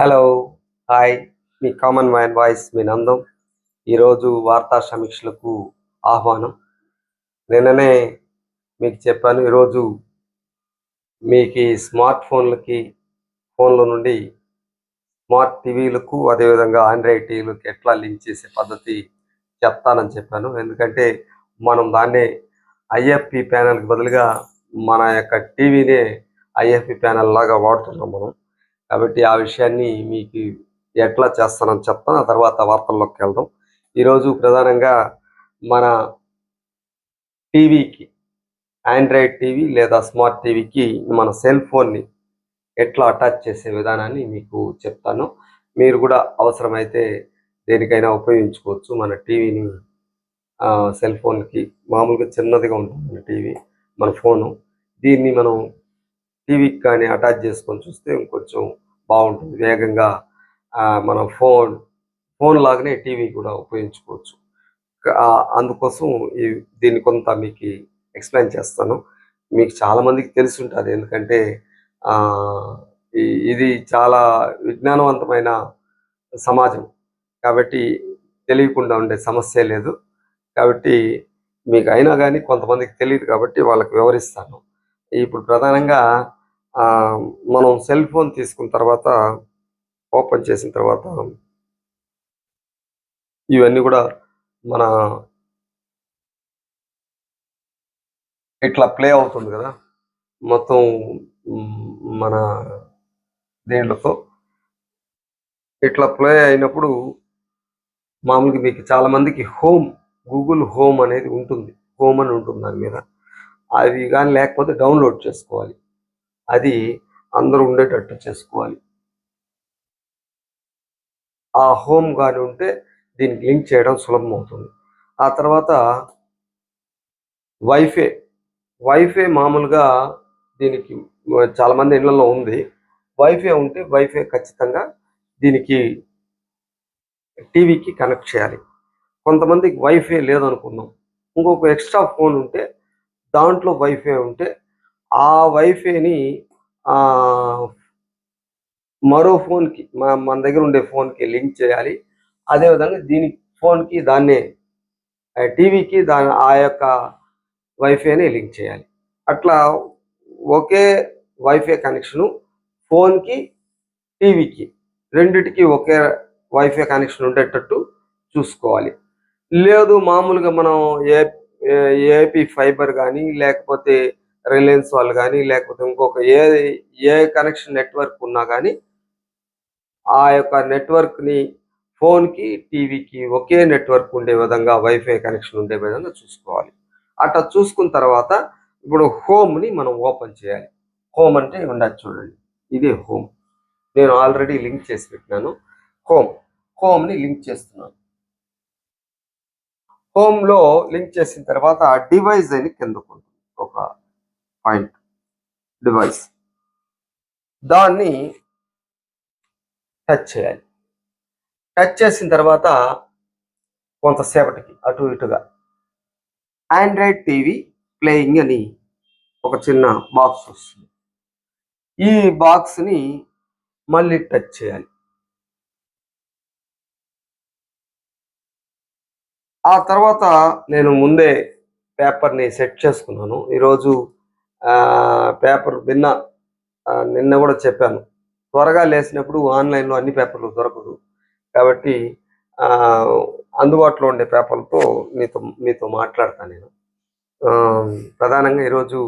Hello hi మీ common man voice మీ నందం. ఈరోజు వార్తా సమీక్షలకు ఆహ్వానం. నిన్ననే మీకు చెప్పాను ఈరోజు మీకు ఈ స్మార్ట్ ఫోన్లకి ఫోన్ల నుండి స్మార్ట్ టీవీలకు అదేవిధంగా ఆండ్రాయిడ్ టీవీలకు ఎట్లా లింక్ చేసే పద్ధతి చెప్తానని చెప్పాను. ఎందుకంటే మనం దాన్నే ఐఎఫ్పి ప్యానల్కి బదులుగా మన యొక్క టీవీనే ఐఎఫ్పి ప్యానల్ లాగా వాడుతున్నాం మనం. కాబట్టి ఆ విషయాన్ని మీకు ఎట్లా చేస్తానని చెప్తాను. ఆ తర్వాత వార్తల్లోకి వెళ్దాం. ఈరోజు ప్రధానంగా మన టీవీకి ఆండ్రాయిడ్ టీవీ లేదా స్మార్ట్ టీవీకి మన సెల్ ఫోన్ని ఎట్లా అటాచ్ చేసే విధానాన్ని మీకు చెప్తాను. మీరు కూడా అవసరమైతే దేనికైనా ఉపయోగించుకోవచ్చు. మన టీవీని సెల్ ఫోన్కి మామూలుగా చిన్నదిగా ఉంటుంది మన టీవీ మన ఫోను. దీన్ని మనం టీవీకి కానీ అటాచ్ చేసుకొని చూస్తే ఇంకొంచెం బాగుంటుంది. వేగంగా మనం మన ఫోన్ ఫోన్ లాగానే టీవీ కూడా ఉపయోగించుకోవచ్చు. అందుకోసం ఈ దీన్ని కొంత మీకు ఎక్స్ప్లెయిన్ చేస్తాను. మీకు చాలా మందికి తెలిసి ఉంటుంది. ఎందుకంటే ఇది చాలా విజ్ఞానవంతమైన సమాజం. కాబట్టి తెలియకుండా ఉండే సమస్య లేదు. కాబట్టి మీకు అయినా కానీ కొంతమందికి తెలియదు కాబట్టి వాళ్ళకి వివరిస్తాను. ఇప్పుడు ప్రధానంగా మనం సెల్ ఫోన్ తీసుకున్న తర్వాత ఓపెన్ చేసిన తర్వాత ఇవన్నీ కూడా మన ఇట్లా ప్లే అవుతుంది కదా. మొత్తం మన దేంట్లతో ఇట్లా ప్లే అయినప్పుడు మామూలుగా మీకు చాలా మందికి హోమ్ గూగుల్ హోమ్ అనేది ఉంటుంది. హోమ్ అని ఉంటుంది దాని మీద. అవి కానీ లేకపోతే డౌన్లోడ్ చేసుకోవాలి. అది అందరూ ఉండేటట్టు చేసుకోవాలి. ఆ హోమ్ కానీ ఉంటే దీనికి లింక్ చేయడం సులభం అవుతుంది. ఆ తర్వాత వైఫై వైఫై మామూలుగా దీనికి చాలామంది ఇళ్ళలో ఉంది. వైఫై ఉంటే వైఫై ఖచ్చితంగా దీనికి టీవీకి కనెక్ట్ చేయాలి. కొంతమందికి వైఫై లేదనుకుందాం. ఇంకొక ఎక్స్ట్రా ఫోన్ ఉంటే దాంట్లో వైఫై ఉంటే ఆ వైఫైని మరో ఫోన్కి మన మన దగ్గర ఉండే ఫోన్కి లింక్ చేయాలి. అదేవిధంగా దీని ఫోన్కి దాన్నే టీవీకి దాని ఆ యొక్క వైఫైని లింక్ చేయాలి. అట్లా ఒకే వైఫై కనెక్షను ఫోన్కి టీవీకి రెండిటికి ఒకే వైఫై కనెక్షన్ ఉండేటట్టు చూసుకోవాలి. లేదు మామూలుగా మనం ఏ- ఏపీ ఫైబర్ కానీ లేకపోతే రిలయన్స్ వాళ్ళు కానీ లేకపోతే ఇంకొక ఏ ఏ కనెక్షన్ నెట్వర్క్ ఉన్నా కానీ ఆ యొక్క నెట్వర్క్ని ఫోన్కి టీవీకి ఒకే నెట్వర్క్ ఉండే విధంగా వైఫై కనెక్షన్ ఉండే విధంగా చూసుకోవాలి. అట్లా చూసుకున్న తర్వాత ఇప్పుడు హోమ్ని మనం ఓపెన్ చేయాలి. హోమ్ అంటే ఉండదు చూడండి. ఇదే హోమ్ నేను ఆల్రెడీ లింక్ చేసి పెట్టినాను. హోమ్ హోమ్ని లింక్ చేస్తున్నాను. హోమ్లో లింక్ చేసిన తర్వాత డివైస్ అని కిందకు ఉంటుంది. ఒక పాయింట్ డివైస్ దాన్ని టచ్ చేయాలి. టచ్ చేసిన తర్వాత కొంతసేపటికి అటు ఇటుగా. ఆండ్రాయిడ్ టీవీ ప్లేయింగ్ అని ఒక చిన్న బాక్స్ వస్తుంది. ఈ బాక్స్ని మళ్ళీ టచ్ చేయాలి. ఆ తర్వాత నేను ముందే పేపర్ని సెట్ చేసుకున్నాను. ఈరోజు పేపర్ నిన్న నిన్న కూడా చెప్పాను. త్వరగా లేసినప్పుడు ఆన్లైన్లో అన్ని పేపర్లు దొరకదు. కాబట్టి అందుబాటులో ఉండే పేపర్లతో మీతో మీతో మాట్లాడతాను నేను. ప్రధానంగా ఈరోజు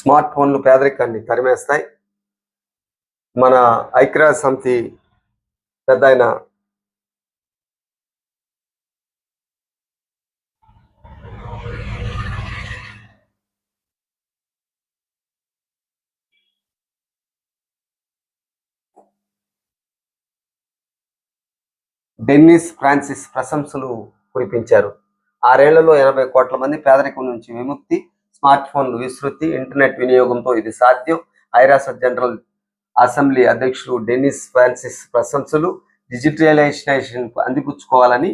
స్మార్ట్ ఫోన్లు పేదరికాన్ని తరిమేస్తాయి. మన ఐక్యరాజ్య సమితి పెద్ద డెన్నిస్ ఫ్రాన్సిస్ ప్రశంసలు కురిపించారు. ఆరేళ్ళలో ఎనభై కోట్ల మంది పేదరికం నుంచి విముక్తి స్మార్ట్ ఫోన్లు విస్తృతి ఇంటర్నెట్ వినియోగంతో ఇది సాధ్యం. ఐరాస జనరల్ అసెంబ్లీ అధ్యక్షులు డెన్నిస్ ఫ్రాన్సిస్ ప్రశంసలు డిజిటలైజేషన్ అందిపుచ్చుకోవాలని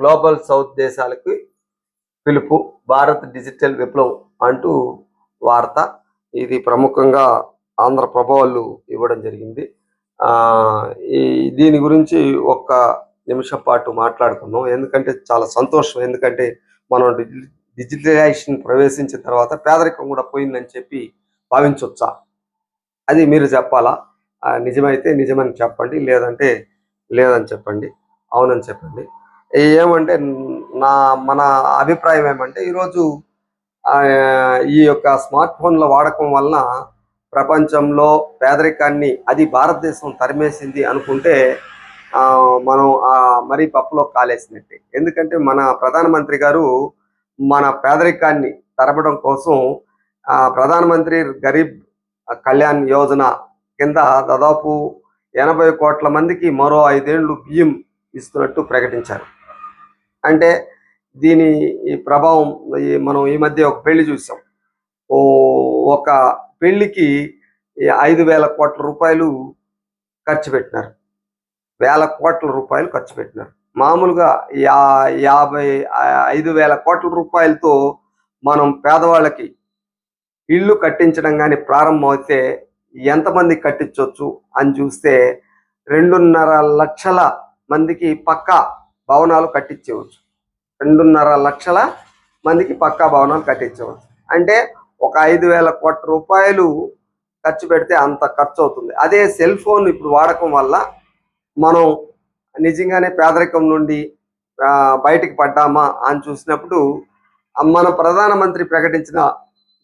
గ్లోబల్ సౌత్ దేశాలకి పిలుపు భారత్ డిజిటల్ విప్లవం అంటూ వార్త. ఇది ప్రముఖంగా ఆంధ్రప్రభ వాళ్ళు ఇవ్వడం జరిగింది. ఈ దీని గురించి ఒక్క నిమిషం పాటు మాట్లాడుకున్నాం ఎందుకంటే చాలా సంతోషం. ఎందుకంటే మనం డిజి- డిజిటలైజేషన్ ప్రవేశించిన తర్వాత పేదరికం కూడా పోయిందని చెప్పి భావించవచ్చా అది మీరు చెప్పాలా? నిజమైతే నిజమని చెప్పండి. లేదంటే లేదని చెప్పండి. అవునని చెప్పండి. ఏమంటే నా మన అభిప్రాయం ఏమంటే ఈరోజు ఈ యొక్క స్మార్ట్ ఫోన్ల వాడకం వలన ప్రపంచంలో పేదరికాన్ని అది భారతదేశం తరిమేసింది అనుకుంటే మనం ఆ, మరీ పప్పులో కాలేసినట్టే. ఎందుకంటే మన ప్రధానమంత్రి గారు మన పేదరికాన్ని తరపడం కోసం ప్రధానమంత్రి గరీబ్ కళ్యాణ్ యోజన కింద దాదాపు ఎనభై కోట్ల మందికి మరో ఐదేళ్ళు బియ్యం ఇస్తున్నట్టు ప్రకటించారు. అంటే దీని ఈ ప్రభావం ఈ మనం ఈ మధ్య ఒక పెళ్ళి చూసాం. ఓ ఒక పెళ్ళికి ఐదు వేల కోట్ల రూపాయలు ఖర్చు పెట్టినారు. వేల కోట్ల రూపాయలు ఖర్చు పెట్టినారు. మామూలుగా యా యాభై ఐదు వేల కోట్ల రూపాయలతో మనం పేదవాళ్ళకి ఇల్లు కట్టించడం కానీ ప్రారంభమైతే ఎంతమంది కట్టించవచ్చు అని చూస్తే రెండున్నర లక్షల మందికి పక్కా భవనాలు కట్టించవచ్చు. రెండున్నర లక్షల మందికి పక్కా భవనాలు కట్టించవచ్చు. అంటే ఒక ఐదు వేల కోట్ల రూపాయలు ఖర్చు పెడితే అంత ఖర్చు అవుతుంది. అదే సెల్ ఫోన్ ఇప్పుడు వాడకం వల్ల మనం నిజంగానే పేదరికం నుండి బయటికి పడ్డామా అని చూసినప్పుడు మన ప్రధానమంత్రి ప్రకటించిన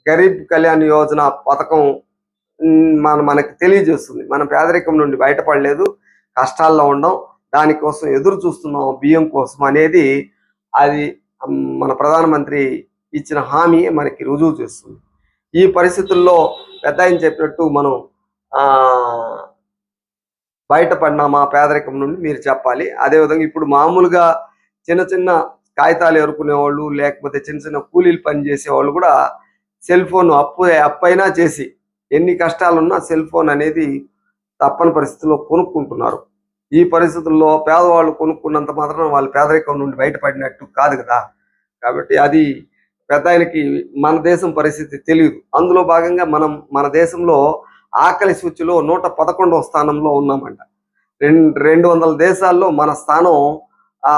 గరీబ్ కళ్యాణ్ యోజన పథకం మన మనకి తెలియజేస్తుంది. మనం పేదరికం నుండి బయటపడలేదు కష్టాల్లో ఉండం దానికోసం ఎదురు చూస్తున్నాం బియ్యం కోసం అనేది అది మన ప్రధానమంత్రి ఇచ్చిన హామీ మనకి రుజువు చేస్తుంది. ఈ పరిస్థితుల్లో పెద్ద ఆయన చెప్పినట్టు మనం ఆ బయటపడినామా పేదరికం నుండి మీరు చెప్పాలి. అదేవిధంగా ఇప్పుడు మామూలుగా చిన్న చిన్న కాగితాలు ఎరుకునే వాళ్ళు లేకపోతే చిన్న చిన్న కూలీలు పని చేసే వాళ్ళు కూడా సెల్ ఫోన్ అప్పు అప్పైనా చేసి ఎన్ని కష్టాలున్నా సెల్ ఫోన్ అనేది తప్పని పరిస్థితుల్లో కొనుక్కుంటున్నారు. ఈ పరిస్థితుల్లో పేదవాళ్ళు కొనుక్కున్నంత మాత్రం వాళ్ళు పేదరికం నుండి బయటపడినట్టు కాదు కదా. కాబట్టి అది పెద్ద ఆయనకి మన దేశం పరిస్థితి తెలియదు అందులో భాగంగా మనం మన దేశంలో ఆకలి సూచిలో నూట పదకొండవ స్థానంలో ఉన్నామంట. రెండు రెండు వందల దేశాల్లో మన స్థానం ఆ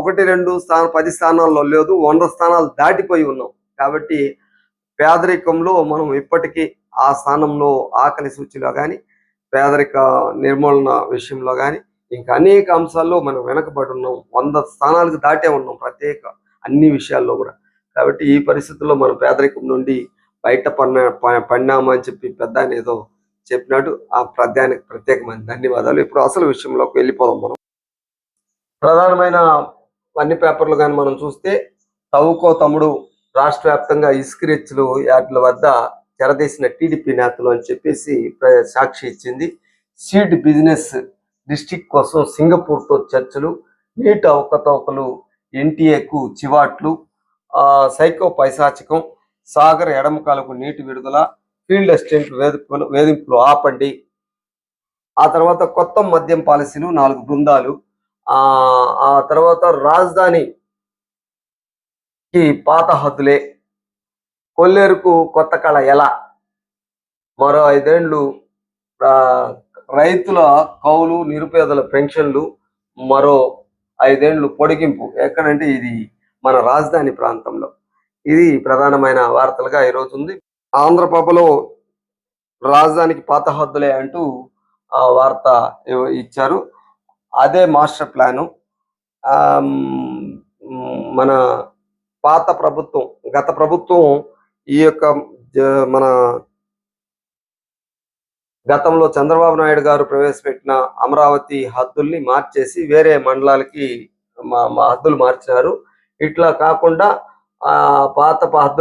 ఒకటి రెండు స్థానం పది స్థానాల్లో లేదు వంద స్థానాలు దాటిపోయి ఉన్నాం. కాబట్టి పేదరికంలో మనం ఇప్పటికీ ఆ స్థానంలో ఆకలి సూచిలో కానీ పేదరిక నిర్మూలన విషయంలో కానీ ఇంకా అనేక అంశాల్లో మనం వెనకబడి ఉన్నాం. వంద స్థానాలకు దాటే ఉన్నాం ప్రత్యేక అన్ని విషయాల్లో కూడా. కాబట్టి ఈ పరిస్థితుల్లో మనం పేదరికం నుండి బయట పడిన ప- పడినామని చెప్పి పెద్ద ఏదో చెప్పినట్టు ఆ ప్రధానికి ప్రత్యేకమైన ధన్యవాదాలు. ఇప్పుడు అసలు విషయంలోకి వెళ్ళిపోదాం మనం. ప్రధానమైన అన్ని పేపర్లు కానీ మనం చూస్తే తవ్వుకో తమ్ముడు రాష్ట్ర వ్యాప్తంగా ఇస్క్రిచ్లు యార్డుల వద్ద చెరదీసిన టీడీపీ నేతలు అని చెప్పేసి సాక్షి ఇచ్చింది. సీడ్ బిజినెస్ డిస్టిక్ కోసం సింగపూర్తో చర్చలు నీటి అవకతవకలు ఎన్టీఏకు చివాట్లు సైకో పైశాచికం సాగర్ ఎడమకాలకు నీటి విడుదల ఫీల్డ్ అసిస్టెంట్ వేధింపులు వేధింపులు ఆపండి. ఆ తర్వాత కొత్త మద్యం పాలసీలు నాలుగు బృందాలు. ఆ తర్వాత రాజధాని పాత హద్దులే. కొల్లేరుకు కొత్త కళ ఎలా? మరో ఐదేండ్లు రైతుల కౌలు నిరుపేదల పెన్షన్లు మరో ఐదేండ్లు పొడిగింపు. ఎక్కడంటే ఇది మన రాజధాని ప్రాంతంలో. ఇది ప్రధానమైన వార్తలుగా ఈరోజు ఉంది ఆంధ్రప్రభలో రాజధానికి పాత హద్దులే అంటూ ఆ వార్త ఇచ్చారు. అదే మాస్టర్ ప్లాను. మన పాత ప్రభుత్వం గత ప్రభుత్వం ఈ యొక్క మన గతంలో చంద్రబాబు నాయుడు గారు ప్రవేశపెట్టిన అమరావతి హద్దుల్ని మార్చేసి వేరే మండలాలకి మా హద్దులు మార్చారు. ఇట్లా కాకుండా ఆ పాత ప-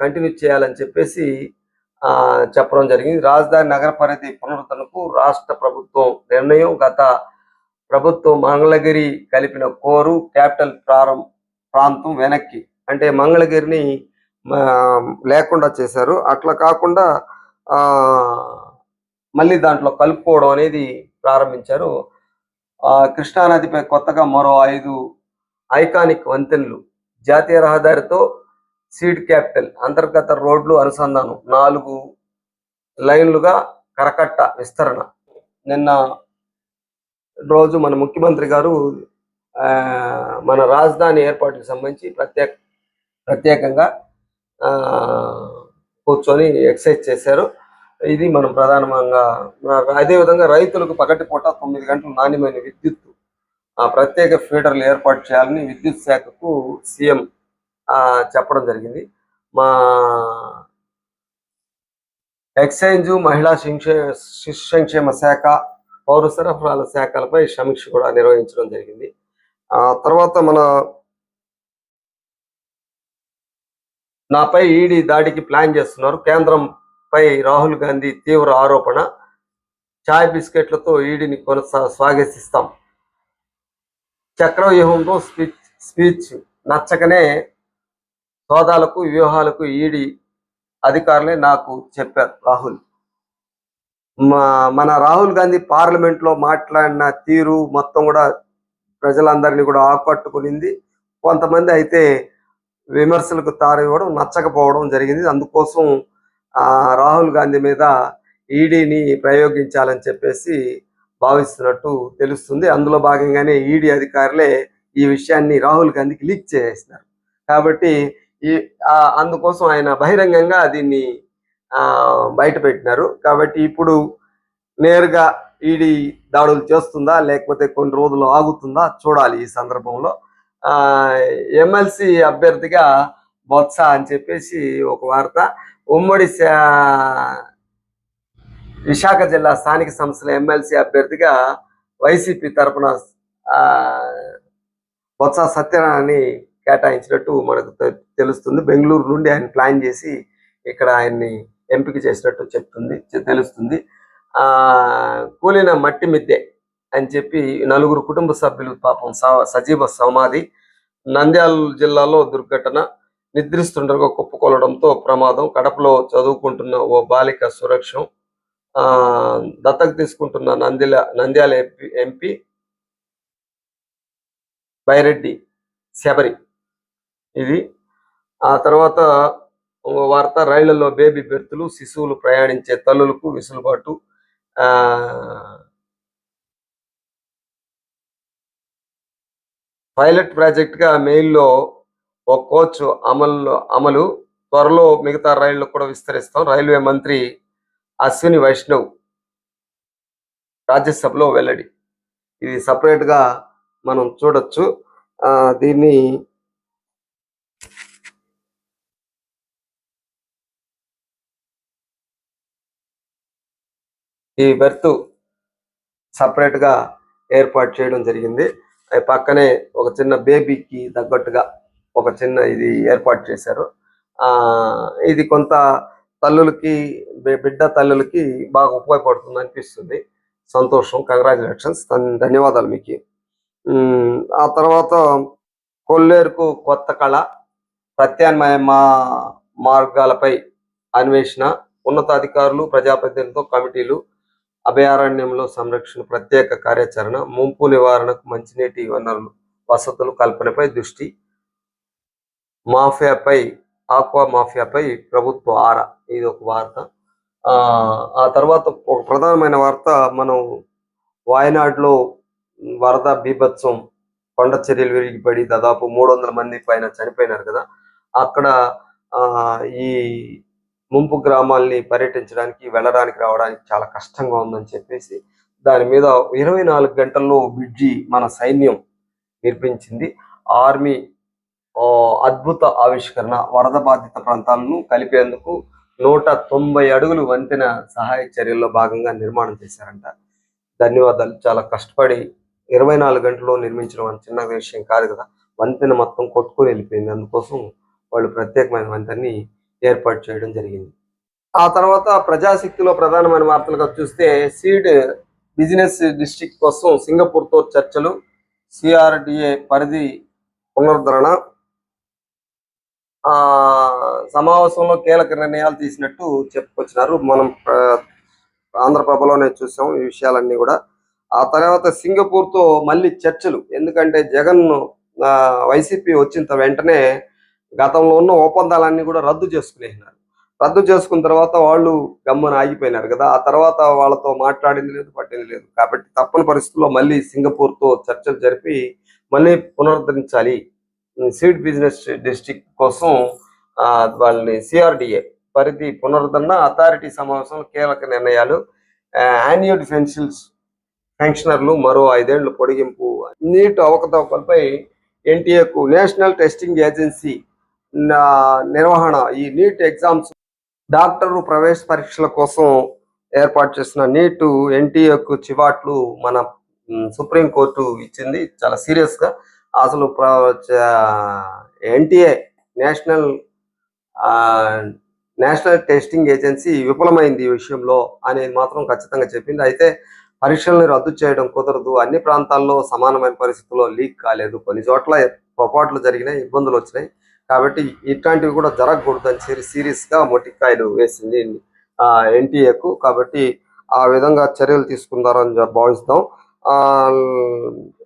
కంటిన్యూ చేయాలని చెప్పేసి ఆ చెప్పడం జరిగింది. రాజధాని నగర పరిధి పునరుద్ధరణకు రాష్ట్ర ప్రభుత్వం నిర్ణయం గత ప్రభుత్వం మంగళగిరి కలిపిన కోరు క్యాపిటల్ ప్రారం ప్రాంతం వెనక్కి. అంటే మంగళగిరిని లేకుండా చేశారు. అట్లా కాకుండా ఆ మళ్ళీ దాంట్లో కలుపుకోవడం అనేది ప్రారంభించారు. ఆ కృష్ణానదిపై కొత్తగా మరో ఐదు ఐకానిక్ వంతెనలు జాతీయ రహదారితో సీడ్ క్యాపిటల్ అంతర్గత రోడ్లు అనుసంధానం నాలుగు లైన్లుగా కరకట్ట విస్తరణ. నిన్న రోజు మన ముఖ్యమంత్రి గారు ఆ, మన రాజధాని ఏర్పాటుకు సంబంధించి ప్రత్యేక ప్రత్యేకంగా ఆ, కూర్చొని ఎక్సర్సైజ్ చేశారు. ఇది మనం ప్రధానంగా అదేవిధంగా రైతులకు పగటిపూట తొమ్మిది గంటలు నాణ్యమైన విద్యుత్ ప్రత్యేక ఫీడర్లు ఏర్పాటు చేయాలని విద్యుత్ శాఖకు సీఎం చెప్పడం జరిగింది. మా ఎక్సైజ్ మహిళా శిశు సంక్షేమ శాఖ పౌర సరఫరాల శాఖలపై సమీక్ష కూడా నిర్వహించడం జరిగింది. ఆ తర్వాత మన నాపై ఈడీ దాడికి ప్లాన్ చేస్తున్నారు. కేంద్రంపై రాహుల్ గాంధీ తీవ్ర ఆరోపణ. చాయ్ బిస్కెట్లతో ఈడీని కొనసా స్వాగతిస్తాం. చక్రవ్యూహంతో స్పీచ్ స్పీచ్ నచ్చకనే సోదాలకు వ్యూహాలకు ఈడీ అధికారులే నాకు చెప్పారు రాహుల్. మా మన రాహుల్ గాంధీ పార్లమెంట్లో మాట్లాడిన తీరు మొత్తం కూడా ప్రజలందరినీ కూడా ఆకట్టుకునింది. కొంతమంది అయితే విమర్శలకు తారివ్వడం నచ్చకపోవడం జరిగింది. అందుకోసం రాహుల్ గాంధీ మీద ఈడీని ప్రయోగించాలని చెప్పేసి భావిస్తున్నట్టు తెలుస్తుంది. అందులో భాగంగానే ఈడీ అధికారులే ఈ విషయాన్ని రాహుల్ గాంధీకి లీక్ చేసేసినారు. కాబట్టి ఈ అందుకోసం ఆయన బహిరంగంగా దీన్ని ఆ, బయట పెట్టినారు కాబట్టి ఇప్పుడు నేరుగా ఈడీ దాడులు చేస్తుందా లేకపోతే కొన్ని రోజులు ఆగుతుందా చూడాలి ఈ సందర్భంలో. ఆ ఎమ్మెల్సీ అభ్యర్థిగా బొత్స అని చెప్పేసి ఒక వార్త. ఉమ్మడి విశాఖ జిల్లా స్థానిక సంస్థల ఎమ్మెల్సీ అభ్యర్థిగా వైసీపీ తరఫున ఆ, బొత్స సత్యనారాయణని కేటాయించినట్టు మనకు తెలుస్తుంది. బెంగళూరు నుండి ఆయన ప్లాన్ చేసి ఇక్కడ ఆయన్ని ఎంపిక చేసినట్టు చెప్తుంది తెలుస్తుంది. ఆ కూలిన మట్టి మిద్దె అని చెప్పి నలుగురు కుటుంబ సభ్యులు పాపం స- సజీవ సమాధి నంద్యాల జిల్లాలో దుర్ఘటన నిద్రిస్తుండగా కుప్పకొలడంతో ప్రమాదం కడపలో చదువుకుంటున్న ఓ బాలిక సురక్షం ఆ తీసుకుంటున్న నంద్యాల నంద్యాల ఎంపీ ఎంపీ బైరెడ్డి శబరి. ఇది ఆ తర్వాత వార్త రైళ్ళలో బేబీ బెర్తులు శిశువులు ప్రయాణించే తల్లులకు విసులుబాటు ఆ పైలట్ ప్రాజెక్ట్గా మెయిల్లో ఒక కోచ్ అమలు అమలు త్వరలో మిగతా రైళ్ళకు కూడా విస్తరిస్తాం. రైల్వే మంత్రి అశ్విని వైష్ణవ్ రాజ్యసభలో వెల్లడి. ఇది సపరేట్గా మనం చూడొచ్చు. ఆ దీన్ని ఈ బెర్త్ సపరేట్గా ఏర్పాటు చేయడం జరిగింది. పక్కనే ఒక చిన్న బేబీకి తగ్గట్టుగా ఒక చిన్న ఇది ఏర్పాటు చేశారు. ఆ ఇది కొంత తల్లులకి బిడ్డ తల్లులకి బాగా ఉపయోగపడుతుంది అనిపిస్తుంది. సంతోషం కంగ్రాచులేషన్స్ ధన్యవాదాలు మీకు. ఆ తర్వాత కొల్లేరుకు కొత్త కళ ప్రత్యామ్నాయ మా మార్గాలపై అన్వేషణ ఉన్నతాధికారులు ప్రజాప్రతినిధులతో కమిటీలు అభయారణ్యంలో సంరక్షణ ప్రత్యేక కార్యాచరణ ముంపు నివారణకు మంచినీటి వనరులు వసతులు కల్పనపై దృష్టి మాఫియాపై ఆక్వా మాఫియాపై ప్రభుత్వ ఆరా. ఇది ఒక వార్త. ఆ ఆ తర్వాత ఒక ప్రధానమైన వార్త మనం వాయనాడులో వరద బీభత్సం కొండ చర్యలు విరిగిపడి దాదాపు మూడు వందల మంది పైన చనిపోయినారు కదా. అక్కడ ఆ ఈ ముంపు గ్రామాల్ని పర్యటించడానికి వెళ్ళడానికి రావడానికి చాలా కష్టంగా ఉందని చెప్పేసి దాని మీద ఇరవై నాలుగు గంటల్లో బ్రిడ్జి మన సైన్యం నిర్మించింది ఆర్మీ అద్భుత ఆవిష్కరణ వరద బాధిత ప్రాంతాలను కలిపేందుకు నూట తొంభై అడుగులు వంతెన సహాయ చర్యల్లో భాగంగా నిర్మాణం చేశారంట. ధన్యవాదాలు. చాలా కష్టపడి ఇరవై నాలుగు గంటల్లో నిర్మించడం చిన్న విషయం కాదు కదా. వంతెన మొత్తం కొట్టుకొని వెళ్ళిపోయింది. అందుకోసం వాళ్ళు ప్రత్యేకమైన వంతెనని ఏర్పాటు చేయడం జరిగింది. ఆ తర్వాత ప్రజాశక్తిలో ప్రధానమైన వార్తలుగా చూస్తే సీడ్ బిజినెస్ డిస్ట్రిక్ట్ కోసం సింగపూర్తో చర్చలు సిఆర్డిఏ పరిధి పునరుద్ధరణ సమావేశంలో కీలక నిర్ణయాలు తీసినట్టు చెప్పుకొచ్చినారు. మనం ఆంధ్రప్రభలోనే చూసాం ఈ విషయాలన్నీ కూడా. ఆ తర్వాత సింగపూర్తో మళ్ళీ చర్చలు. ఎందుకంటే జగన్ వైసీపీ వచ్చిన వెంటనే గతంలో ఉన్న ఒప్పందాలన్నీ కూడా రద్దు చేసుకునేసినారు. రద్దు చేసుకున్న తర్వాత వాళ్ళు గమ్మున ఆగిపోయినారు కదా. ఆ తర్వాత వాళ్ళతో మాట్లాడింది లేదు పట్టింది లేదు. కాబట్టి తప్పని పరిస్థితుల్లో మళ్ళీ సింగపూర్తో చర్చలు జరిపి మళ్ళీ పునరుద్ధరించాలి. సీడ్ బిజినెస్ డిస్ట్రిక్ట్ కోసం వాళ్ళని సిఆర్డిఏ పరిధి పునరుద్ధరణ అథారిటీ సమావేశం కీలక నిర్ణయాలు యాన్యుడ్ ఫెన్సిల్స్ పెన్షనర్లు మరో ఐదేళ్ళు పొడిగింపు. నీట్ అవకతవకలపై ఎన్టీఏకు నేషనల్ టెస్టింగ్ ఏజెన్సీ నిర్వహణ ఈ నీట్ ఎగ్జామ్స్ డాక్టర్లు ప్రవేశ పరీక్షల కోసం ఏర్పాటు చేసిన నీట్ ఎన్టీఏకు చివాట్లు మన సుప్రీంకోర్టు సుప్రీం కోర్టు ఇచ్చింది. చాలా సీరియస్గా అసలు NTA national national testing agency విఫలమైంది ఈ విషయంలో అనేది మాత్రం ఖచ్చితంగా చెప్పింది. అయితే పరీక్షలను రద్దు చేయడం కుదరదు. అన్ని ప్రాంతాల్లో సమానమైన పరిస్థితుల్లో లీక్ కాలేదు. కొన్ని చోట్ల పొరపాట్లు జరిగినాయి ఇబ్బందులు వచ్చినాయి. కాబట్టి ఇట్లాంటివి కూడా జరగకూడదు అని సీరి సీరియస్గా మొటికాయలు వేసింది ఎన్టీఏకు. కాబట్టి ఆ విధంగా చర్యలు తీసుకుందారని భావిస్తాం.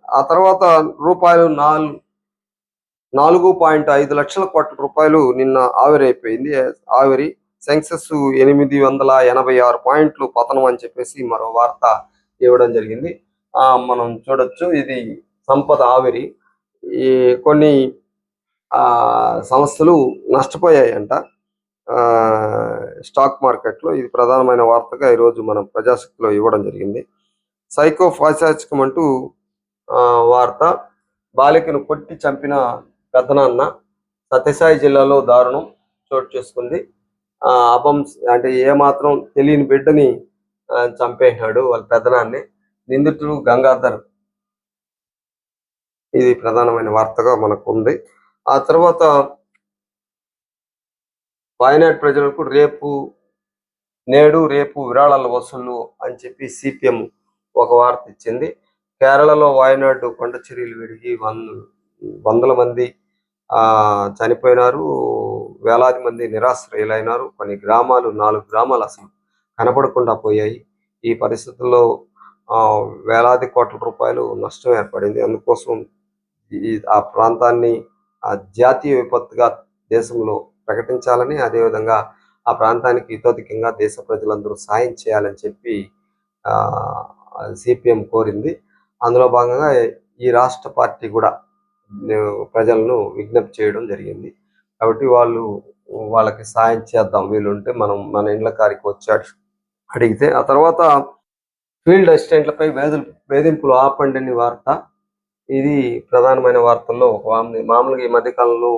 ఆ తర్వాత రూపాయలు నాలుగు నాలుగు పాయింట్ ఐదు లక్షల కోట్ల రూపాయలు నిన్న ఆవిరైపోయింది ఆవిరి సెన్సెస్ ఎనిమిది వందల ఎనభై ఆరు పాయింట్లు పతనం అని చెప్పేసి మరో వార్త ఇవ్వడం జరిగింది. ఆ మనం చూడొచ్చు. ఇది సంపద ఆవిరి. ఈ కొన్ని ఆ సంస్థలు నష్టపోయాయంట. ఆ స్టాక్ మార్కెట్లో ఇది ప్రధానమైన వార్తగా ఈరోజు మనం ప్రజాశక్తిలో ఇవ్వడం జరిగింది. సైకో ఫాసాచకం అంటూ వార్త. బాలికను కొట్టి చంపిన పెద్దనాన్న సత్యసాయి జిల్లాలో దారుణం చోటు చేసుకుంది. ఆ అపం అంటే ఏమాత్రం తెలియని బిడ్డని ఆ, చంపేసినాడు వాళ్ళ పెద్దనాన్ని నిందితుడు గంగాధర్. ఇది ప్రధానమైన వార్తగా మనకు ఉంది ఆ తర్వాత వాయనాడ్ ప్రజలకు రేపు నేడు రేపు విరాళాల వసూళ్ళు అని చెప్పి సిపిఎం ఒక వార్త ఇచ్చింది. కేరళలో వాయనాడు కొండ చర్యలు విడిగి వంద వందల మంది ఆ చనిపోయినారు. వేలాది మంది నిరాశ్రయులైనారు. కొన్ని గ్రామాలు నాలుగు గ్రామాలు అసలు కనపడకుండా పోయాయి. ఈ పరిస్థితుల్లో ఆ వేలాది కోట్ల రూపాయలు నష్టం ఏర్పడింది. అందుకోసం ఈ ఆ ప్రాంతాన్ని ఆ జాతీయ విపత్తుగా దేశంలో ప్రకటించాలని అదేవిధంగా ఆ ప్రాంతానికి ఇతోధికంగా దేశ ప్రజలందరూ సాయం చేయాలని చెప్పి సిపిఎం కోరింది. అందులో భాగంగా ఈ రాష్ట్ర పార్టీ కూడా ప్రజలను విజ్ఞప్తి చేయడం జరిగింది. కాబట్టి వాళ్ళు వాళ్ళకి సాయం చేద్దాం వీలుంటే మనం మన ఇండ్ల కారికి వచ్చి అడిగితే ఆ తర్వాత ఫీల్డ్ అసిస్టెంట్లపై వేధులు వేధింపులు ఆపండి అని వార్త ఇది ప్రధానమైన వార్తల్లో ఒక మామూలుగా ఈ మధ్య కాలంలో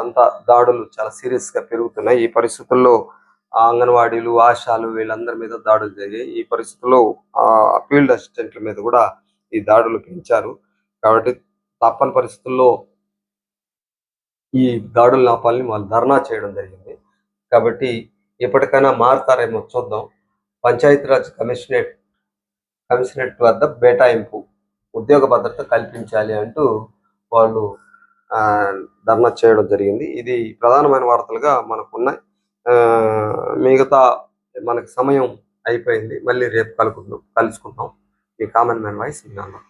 అంత దాడులు చాలా సీరియస్గా పెరుగుతున్నాయి. ఈ పరిస్థితుల్లో అంగన్వాడీలు ఆశాలు వీళ్ళందరి మీద దాడులు జరిగాయి. ఈ పరిస్థితుల్లో ఆ ఫీల్డ్ అసిస్టెంట్ల మీద కూడా ఈ దాడులు పెంచారు. కాబట్టి తప్పని పరిస్థితుల్లో ఈ దాడులు ఆపాలని వాళ్ళు ధర్నా చేయడం జరిగింది. కాబట్టి ఎప్పటికైనా మారుతారేమో చూద్దాం. పంచాయతీరాజ్ కమిషనరేట్ కమిషనరేట్ వద్ద బేటాయింపు ఉద్యోగ భద్రత కల్పించాలి అంటూ వాళ్ళు ఆ, ధర్నా చేయడం జరిగింది. ఇది ప్రధానమైన వార్తలుగా మనకున్నాయి. ఆ, మిగతా మనకి సమయం అయిపోయింది. మళ్ళీ రేపు కలుకుందాం కలుసుకుందాం. ఈ కామన్ మ్యాన్ వాయిస్ విన్నాను